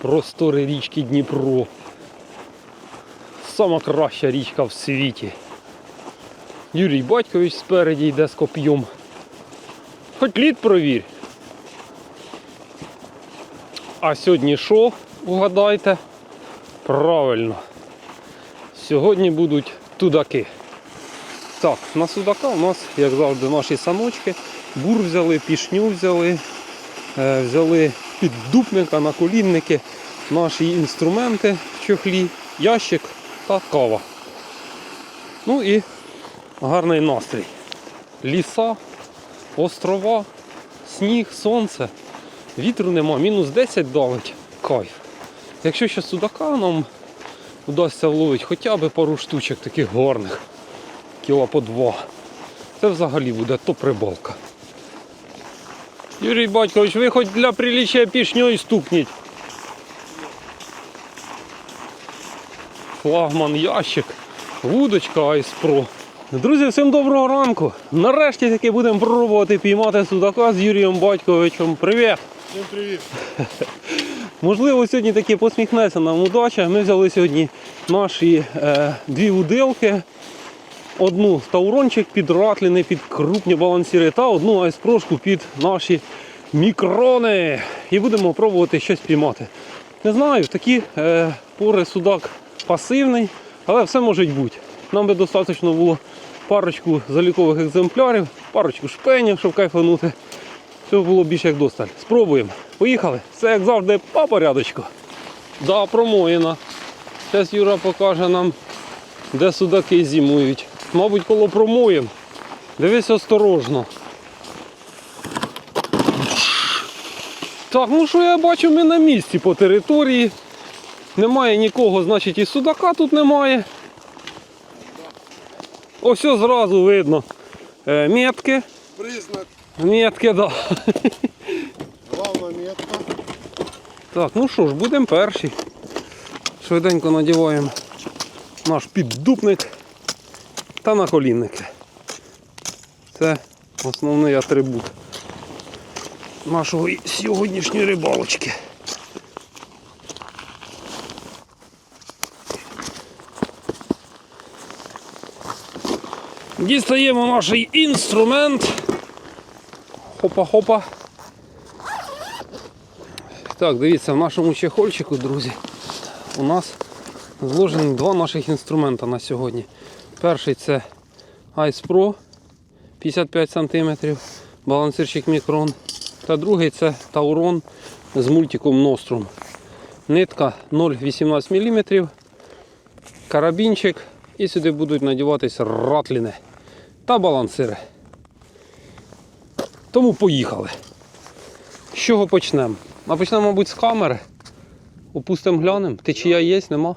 простори річки Дніпро. Сама краща річка в світі. Юрій Батькович спереді йде з коп'єм. Хоч лід провір. А сьогодні що, угадайте? Правильно. Сьогодні будуть тудаки. Так, на судака у нас, як завжди, наші саночки. Бур взяли, пішню взяли, е, взяли піддупника, наколінники, наші інструменти в чохлі, ящик та кава. Ну і гарний настрій. Ліса, острова, сніг, сонце. Вітру нема, мінус 10 давить. Кайф. Якщо ще судака нам вдасться вловити хоча б пару штучок таких гарних, кіла по два. Це взагалі буде топ рибалка. Юрій Батькович, ви хоч для приліччя пішньою стукніть. Флагман ящик, вудочка Pro. Друзі, всім доброго ранку. Нарешті таки будемо пробувати піймати судака з Юрієм Батьковичем. Привіт! Всім привіт. Можливо, сьогодні таки посміхнеться нам удача. Ми взяли сьогодні наші е, дві удилки. Одну таурончик під ратліни, під крупні балансіри та одну айспрошку під наші мікрони. І будемо пробувати щось піймати. Не знаю, такі е, пори судак пасивний, але все може бути. Нам би достатньо було парочку залікових екземплярів, парочку шпенів, щоб кайфанути. Все було більше як досталь. Спробуємо. Поїхали. Все як завжди по порядочку. Да, промоїна. Зараз Юра покаже нам, де судаки зимують. Мабуть, коло промоїн. Дивись осторожно. Так, ну що я бачу, ми на місці по території. Немає нікого, значить і судака тут немає. Ось зразу видно. Е, метки. Признак, Метки, да. главна метка. Так, ну що ж, будемо перші. Швиденько надіваємо наш піддупник та наколінники. Це основний атрибут нашої сьогоднішньої рибалочки. Дістаємо наш інструмент. Хопа-хопа. Так, дивіться, в нашому чехольчику, друзі, у нас зложені два наших інструмента на сьогодні. Перший це Ice Pro 55 см, балансирчик мікрон. Та другий це Tauron з мультиком Nostrum. Нитка 0,18 мм, карабінчик і сюди будуть надіватися ратліни та балансири. Тому поїхали. З чого почнемо? А почнемо, мабуть, з камери. Опустимо глянемо. Течія є, нема?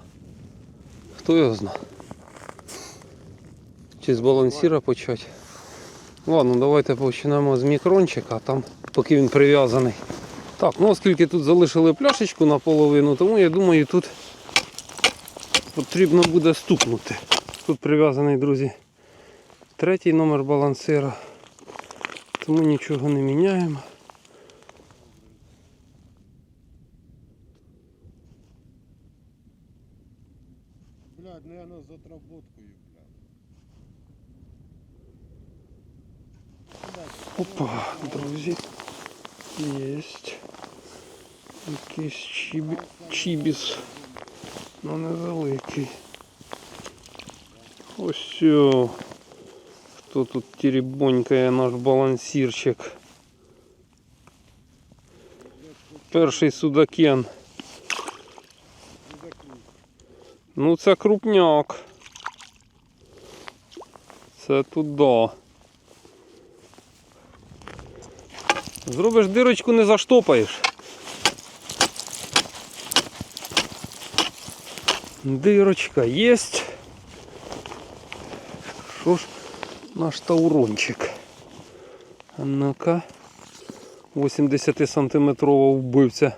Хто його зна? Чи з балансіра почати? Ладно, давайте почнемо з мікрончика, там, поки він прив'язаний. Так, ну оскільки тут залишили пляшечку наполовину, тому я думаю, тут потрібно буде стукнути. Тут прив'язаний, друзі, третій номер балансира. Тому нічого не міняємо. Опа, друзі. Єсть. Якийсь чібі... чібіс. Ну невеликий. Ось. о. Хто тут теребонькає наш балансірчик. Перший судакен. Ну це крупняк. Це туди. Зробиш дирочку, не заштопаєш. Дирочка є. Що ж наш таурончик? Ну-ка. 80 сантиметрова вбивця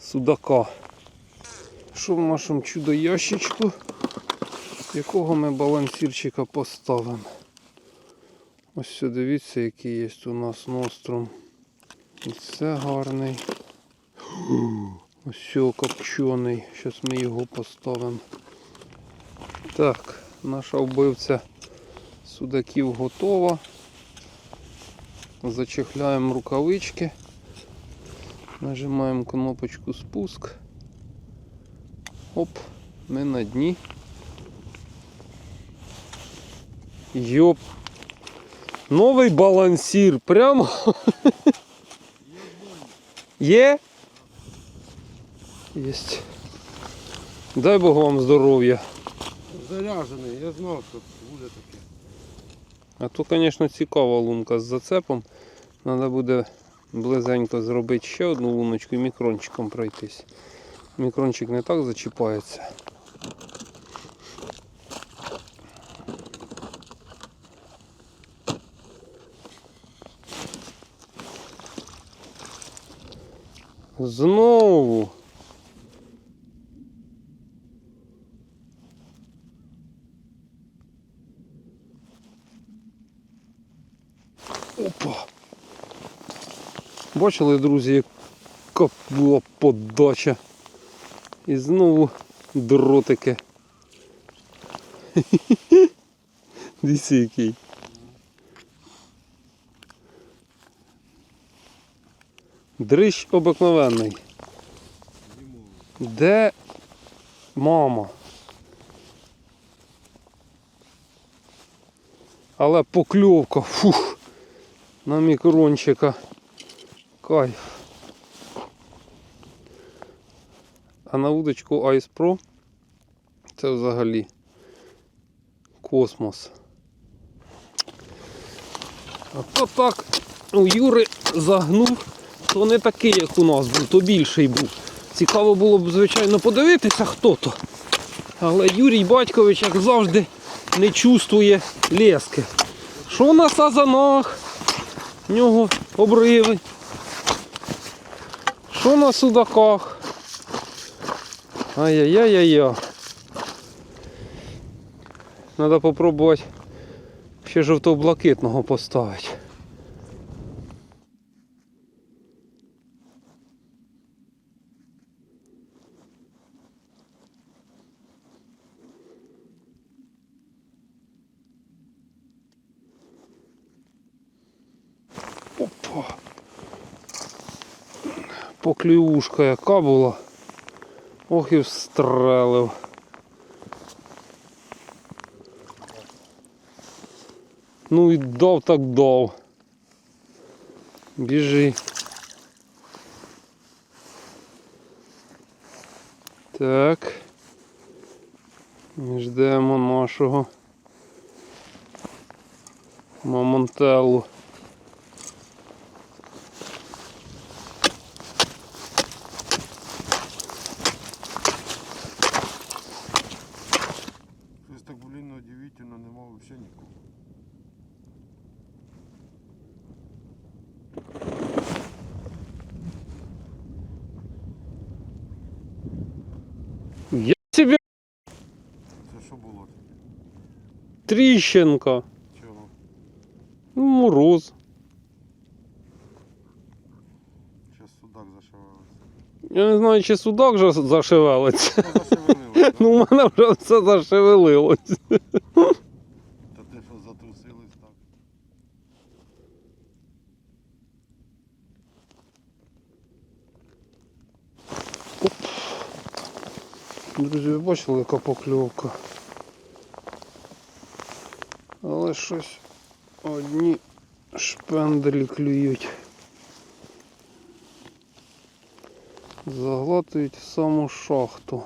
судака. Що в нашому чудо ящичку? Якого ми балансірчика поставимо? Ось дивіться, який є у нас ностром. І це гарний. Ось копчений. Зараз ми його поставимо. Так, наша вбивця судаків готова. Зачехляємо рукавички. Нажимаємо кнопочку спуск. Оп, ми на дні. Йоп. Новий балансір. Прямо. Є? Єсть. Дай Бог вам здоров'я. Заряжений, я знав, що буде таке. А то, звісно, цікава лунка з зацепом. Треба буде близенько зробити ще одну луночку і мікрончиком пройтись. Мікрончик не так зачіпається. Знову. Опа. Бачили, друзі, яка була подача. І знову дротики. Дивіться який. Дрищ обикновенний. Де мама? Але покльовка, фух, на мікрончика. Кайф. А на удочку Ice Pro це взагалі космос. А то так у Юри загнув, то не такий, як у нас був, то більший був. Цікаво було б, звичайно, подивитися, хто то. Але Юрій Батькович, як завжди, не чувствує лески. Що на сазанах? В нього обриви. Що на судаках? Ай-яй-яй-яй-яй. Треба попробувати ще жовто-блакитного поставити. Опа. Поклювушка яка була. Ох і встрелив. Ну і дав так дав. Біжи. Так. Ми ждемо нашого мамонтелу. Щось так, блін, удивительно, нема взагалі нікого. Я себе Це що було таке? Тріщинка. Чого? Ну, Мороз. Зараз судак зашивався. Я не знаю, чи судак вже зашевелиться. Ну, зашевелило. Ну, у мене вже все зашевелилось. Та те, що затрусились так. Друзі, ви бачили, яка покльовка. Але щось одні шпенделі клюють. Заглатують саму шахту.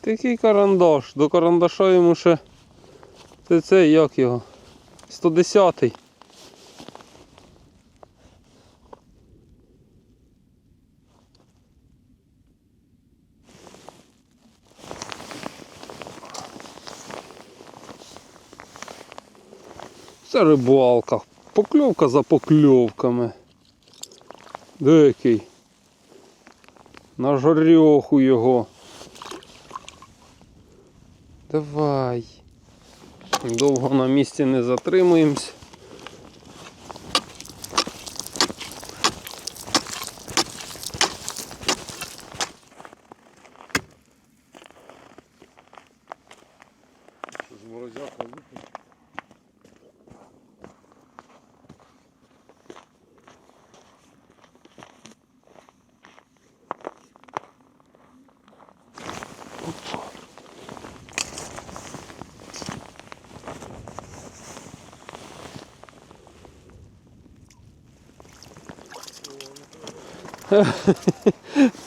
Такий карандаш. До карандаша йому ще. Це це як його? 110-й. Це рибалка. Покльовка за покльовками. Дикий. На жарьоху його. Давай. Довго на місці не затримуємось.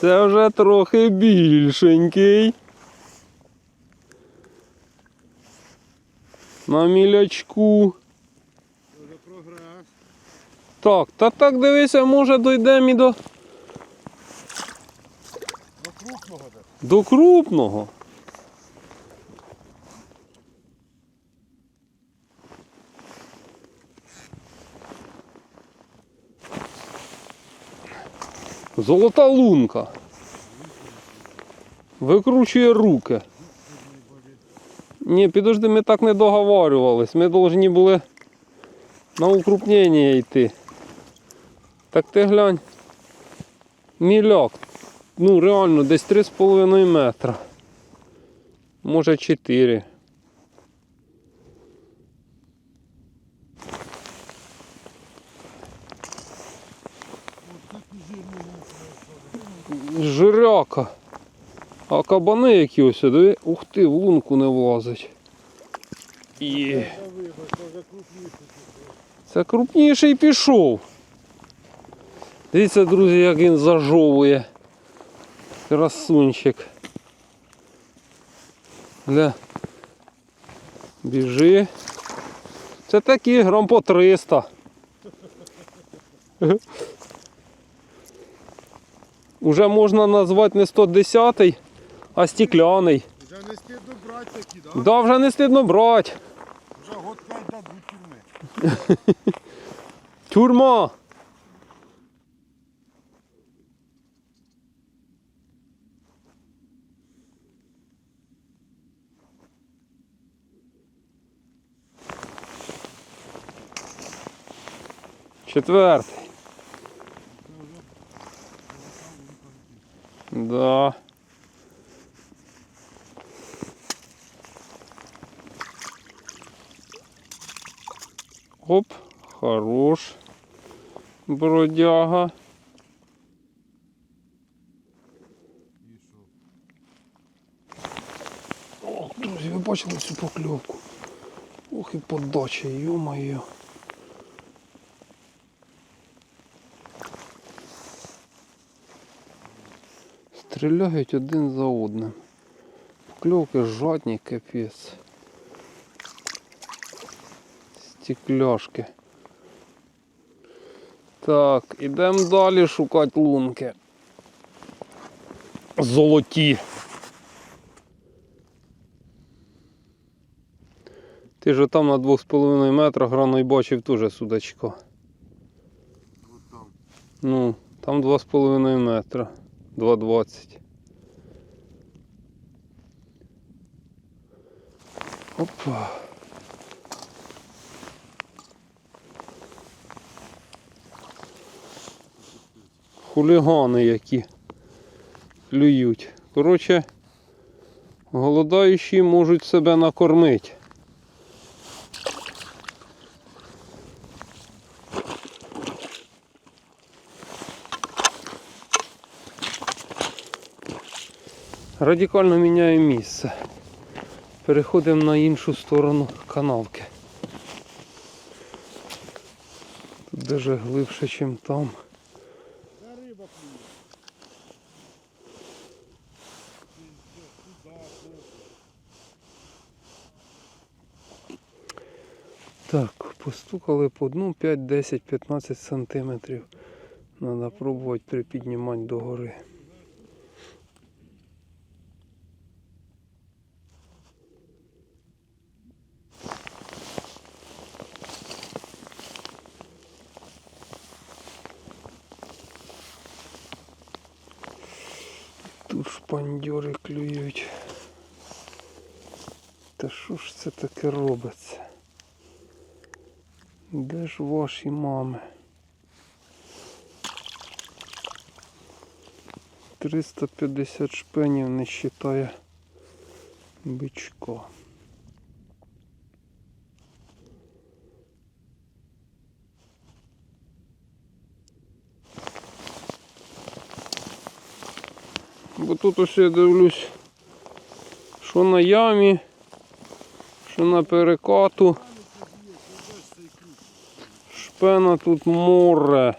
Це вже трохи більшенький. На мілячку. Так, та так дивися, може дійдемо і до, До крупного до крупного. Золота лунка. Викручує руки. Ні, підожди, ми так не договарювались. Ми повинні були на укрупнення йти. Так ти глянь. Міляк. Ну реально, десь 3,5 метра. Може 4. Жиряка. А кабани які ось, диви, ух ти, в лунку не влазить. Є. Це крупніший пішов. Дивіться, друзі, як він зажовує. Красунчик. Гля. Біжи. Це такі грам по 300. Уже можна назвати не 110, а стекляний. Вже не стидно брати такі, да? Да, вже не стидно брати. Вже год 5 дадуть тюрми. Тюрма. Четвертий. Да. Оп, хорош. Бродяга. Що? Друзі, ви бачили цю покльовку? Ох і подача, йо-моє. Стріляють один за одним. Покльовки жадні, капець. Стекляшки. Так, ідемо далі шукати лунки. Золоті. Ти ж там на 2,5 метрах рано й бачив теж там. Ну, там 2,5 метра. 2,20. Опа. Хулігани які клюють. Коротше, голодаючі можуть себе накормити. Радикально міняємо місце. Переходимо на іншу сторону канавки. Тут даже глибше, ніж там. Так, постукали по дну 5, 10, 15 сантиметрів. Треба пробувати припіднімати догори. Тут шпандьори клюють. Та що ж це таке робиться? Де ж ваші мами? 350 шпенів не вважає бичка. Бо тут ось я дивлюсь, що на ямі, що на перекату. Шпена тут море.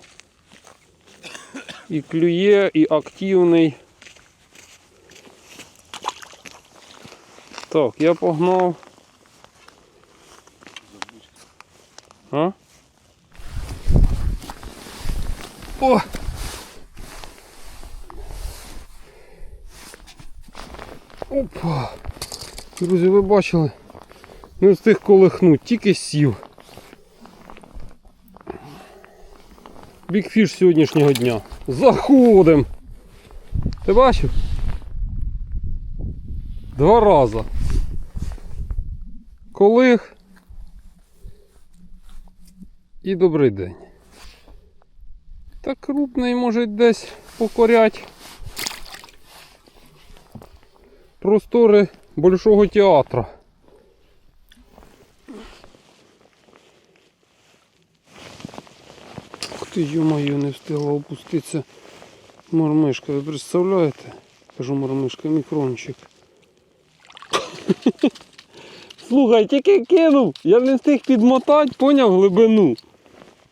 І клює, і активний. Так, я погнав. А? О! Опа! Друзі, ви бачили? Не встиг колихнуть, тільки сів. Бікфіш сьогоднішнього дня. Заходим! Ти бачив? Два рази. Колих. І добрий день. Та крупний може десь покорять. Простори Большого театра. Ти, ё-моё, не встигла опуститися мормишка. Ви представляєте? Кажу мормишка, мікрончик. Слухай, тільки кинув, я не встиг підмотати, поняв глибину.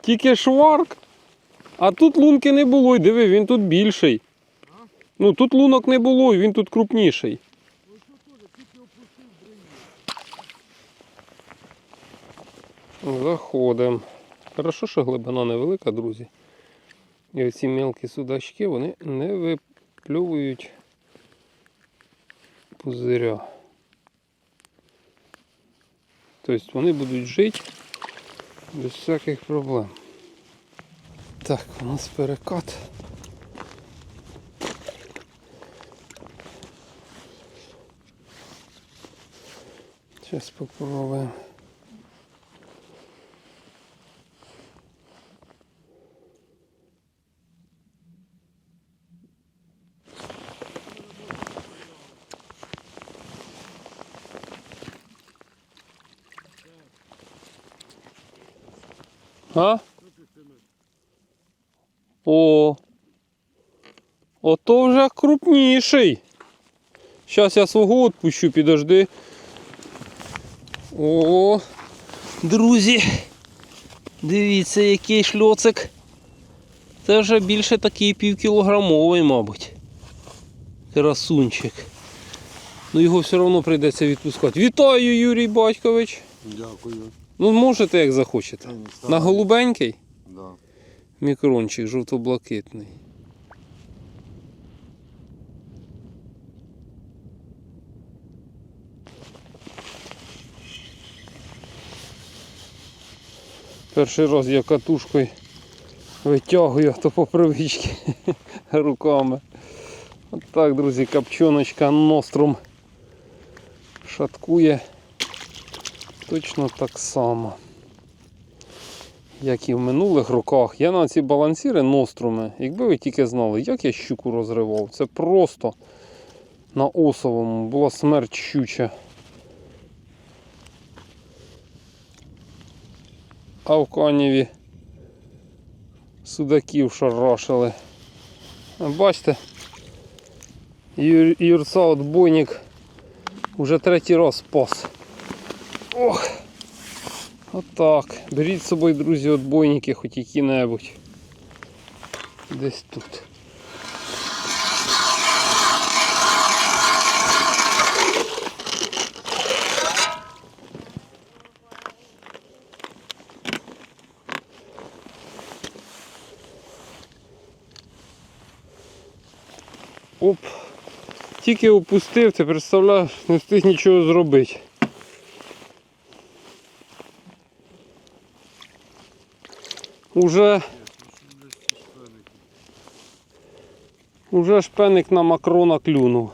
Тільки шварк. А тут лунки не було, і диви, він тут більший. Ну тут лунок не було, і він тут крупніший. Заходимо. Хорошо, що глибина невелика, друзі. І оці мелкі судачки вони не випльовують пузиря. Тобто вони будуть жити без всяких проблем. Так, у нас перекат. Сейчас попробуем. А? О. Ото вже крупніший. Зараз я свого відпущу, підожди. О, друзі. Дивіться, який шльоцик. Це вже більше такий півкілограмовий, мабуть. Красунчик. Ну його все одно прийдеться відпускати. Вітаю, Юрій Батькович. Дякую. Ну можете як захочете. На голубенький Да. мікрончик жовто-блакитний. Перший раз я катушкою витягую, а то по привичці руками. От так, друзі, копчоночка ностром шаткує точно так само як і в минулих роках, я на ці балансіри ноструми, якби ви тільки знали, як я щуку розривав, це просто на осовому була смерть щуча. А в каніві судаків шарашили. Бачите, Юр- Юрца отбойник уже третій раз спас. Ох! Отак. Беріть з собою, друзі, отбойники, хоч які-небудь. Десь тут. Оп. Тільки опустив, ти представляєш, не встиг нічого зробити. Уже, уже шпеник на макрона клюнув.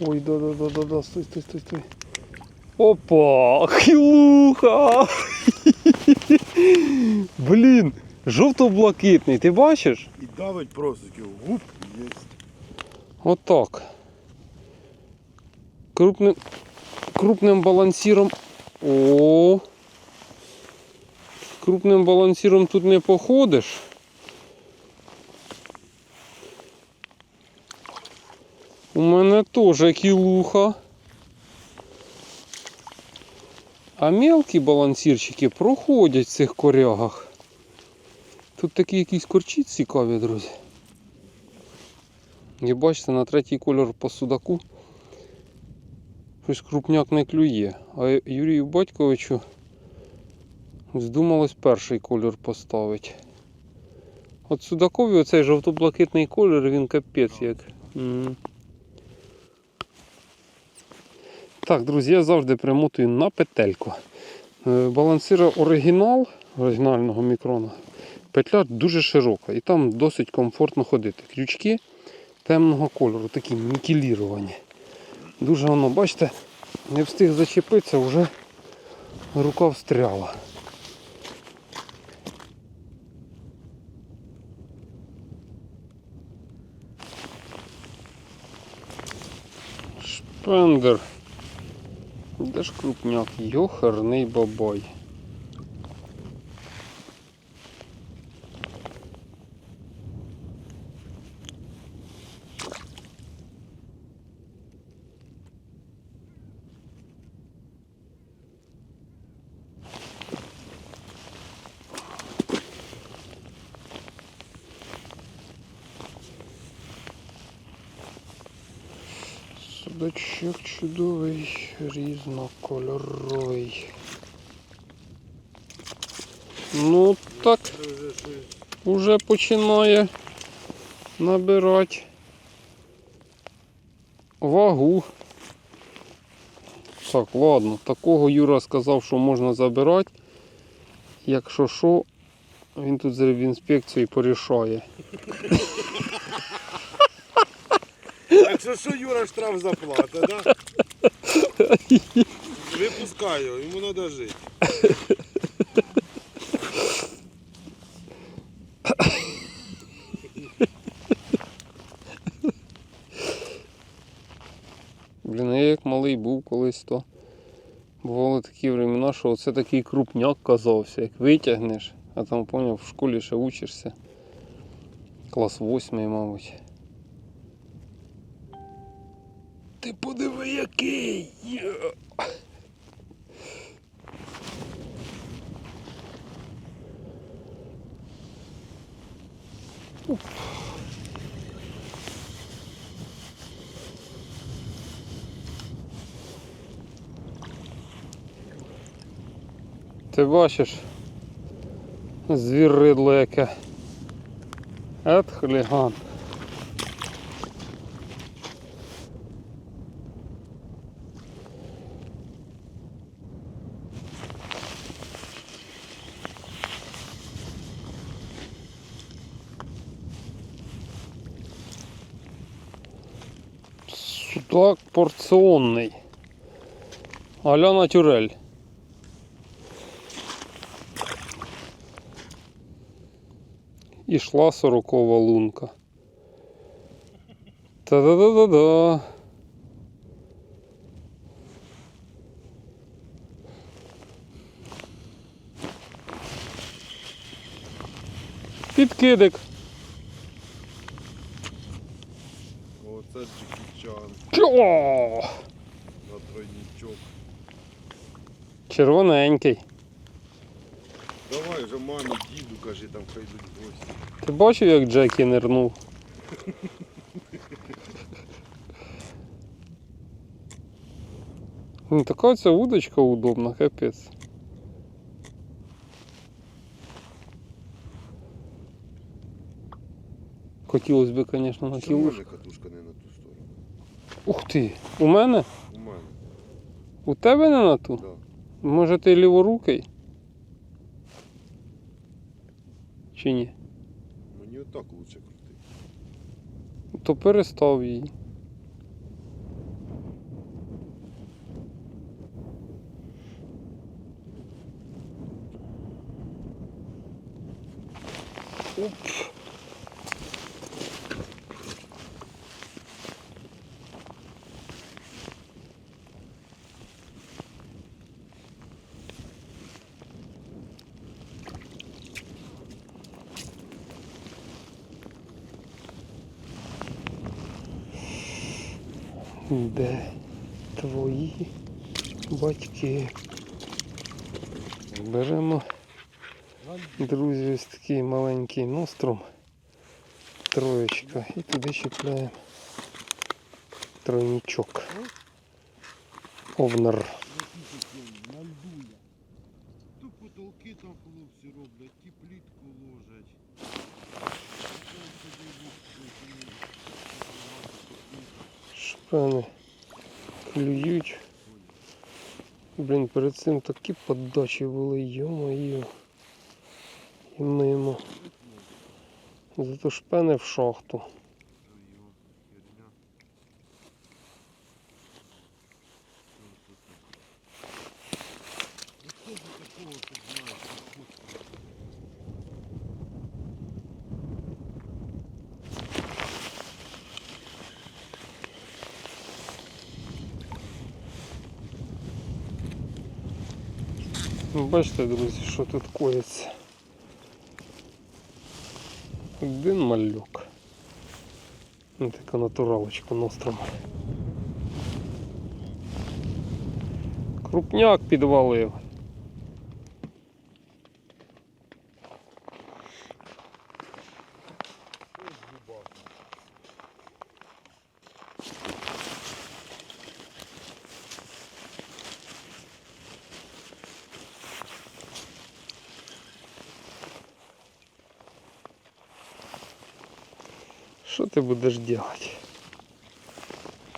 Ой, да-да-да-да-да, стой, стой, стой, стой. Опа! Хілуха! Блін, жовто-блакитний, ти бачиш? І давить просто такий гуп, є. Отак. Крупним, крупним балансиром. О. Крупним балансиром тут не походиш. У мене теж кілуха. А мелкі балансірчики проходять в цих корягах. Тут такі якісь корчі цікаві, друзі. І бачите, на третій кольор по судаку щось крупняк не клює. А Юрію Батьковичу здумалось перший кольор поставити. От судакові оцей жовто-блакитний колір, він капець як. Так, друзі, я завжди примотую на петельку. Е, Балансира оригінал оригінального мікрона. Петля дуже широка і там досить комфортно ходити. Крючки темного кольору, такі нікеліровані. Дуже воно, бачите, не встиг зачепитися, вже рука встряла. Шпендер. Де ж крупняк? Йохарний бабай. Різнокольоровий. Ну так, уже починає набирати вагу. Так, ладно, такого Юра сказав, що можна забирати. Якщо що, він тут в інспекції порішає. Якщо що, Юра штраф заплатить, Випускаю, йому треба жити. Блін, я як малий був колись, то бували такі времена, що оце такий крупняк казався, як витягнеш, а там поняв, в школі ще учишся. Клас восьмий, мабуть. Ти подиви який! Ти бачиш звіридло яке. Ет хуліган. Судак порціонний. Аля натюрель. І йшла сорокова лунка. Та-да-да-да-да. Підкидик. Оце джекічан Чо! на тройничок. Червоненький. Давай вже мамі, діду, кажи, там хай йдуть гості. Ти бачив, як Джекі нирнув? Ну, така ця удочка удобна, капець. Хотілося б, звісно, на Чому кілуш. мене катушка не на ту сторону? Ух ти! У мене? У мене, У тебе не на ту? да. Може ти ліворукий? Чи ні? Мені отак лучше крутити. То перестав її. Оп. Де твої батьки? Беремо, друзі, ось такий маленький ностром. Троєчка. І туди чіпляємо тройничок. Овнер. Тут потолки там хлопці роблять, ті плітку ложать. Шпани клюють. Блін, перед цим такі подачі були, йо-моє. І мимо. Зато шпени в шахту. Ну, Бачите, друзі, що тут коїться. Один малюк. Ну, така натуралочка ностром. Крупняк підвалив. Що ти будеш делать?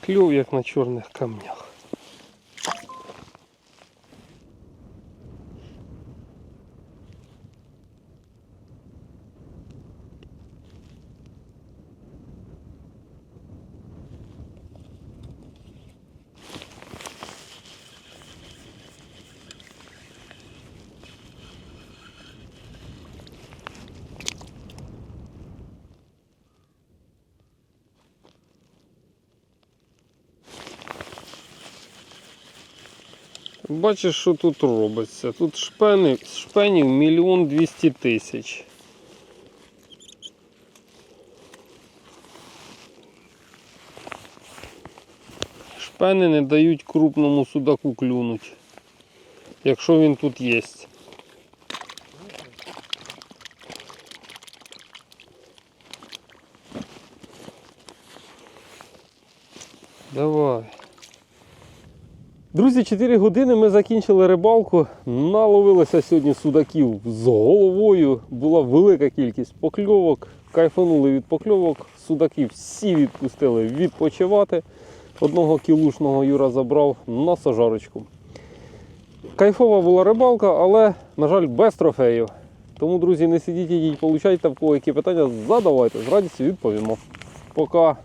Клюв як на чорних камнях. Бачиш, що тут робиться. Тут шпени, шпенів мільйон двісті тисяч. Шпени не дають крупному судаку клюнуть, якщо він тут є. Давай. Друзі, 4 години ми закінчили рибалку. Наловилося сьогодні судаків з головою. Була велика кількість покльовок. Кайфанули від покльовок. Судаків всі відпустили відпочивати. Одного кілушного Юра забрав на сажарочку. Кайфова була рибалка, але, на жаль, без трофеїв. Тому, друзі, не сидіть і получайте в кого які питання, задавайте, з радістю відповімо. Пока.